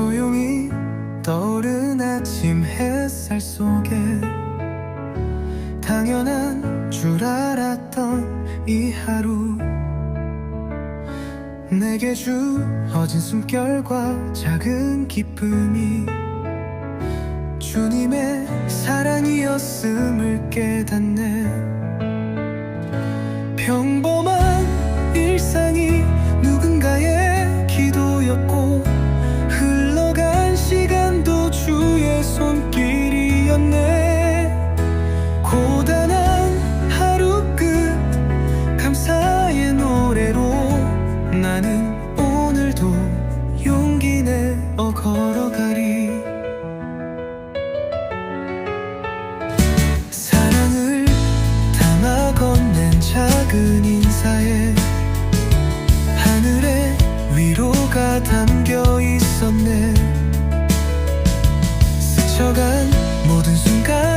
조용히 떠오른 아침 햇살 속에 당연한 줄 알았던 이 하루. 내게 주어진 숨결과 작은 기쁨이 주님의 사랑이었음을 깨닫네. 평범한 일상이 누군가의 기도였고 손길이었네. 고단한 하루 끝 감사의 노래로 나는 오늘도 용기 내어 걸어가리. 사랑을 담아 건넨 작은 인사에 하늘의 위로가 담겨 있었네 스쳐간 모든 순간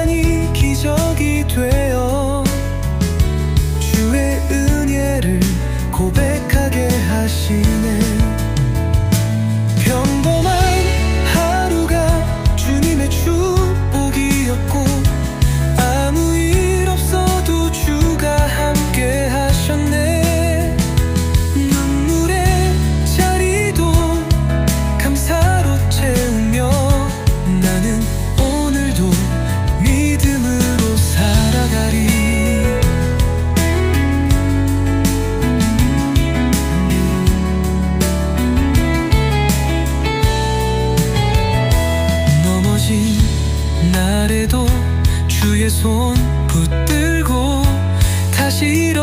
손 붙들고 다시 일어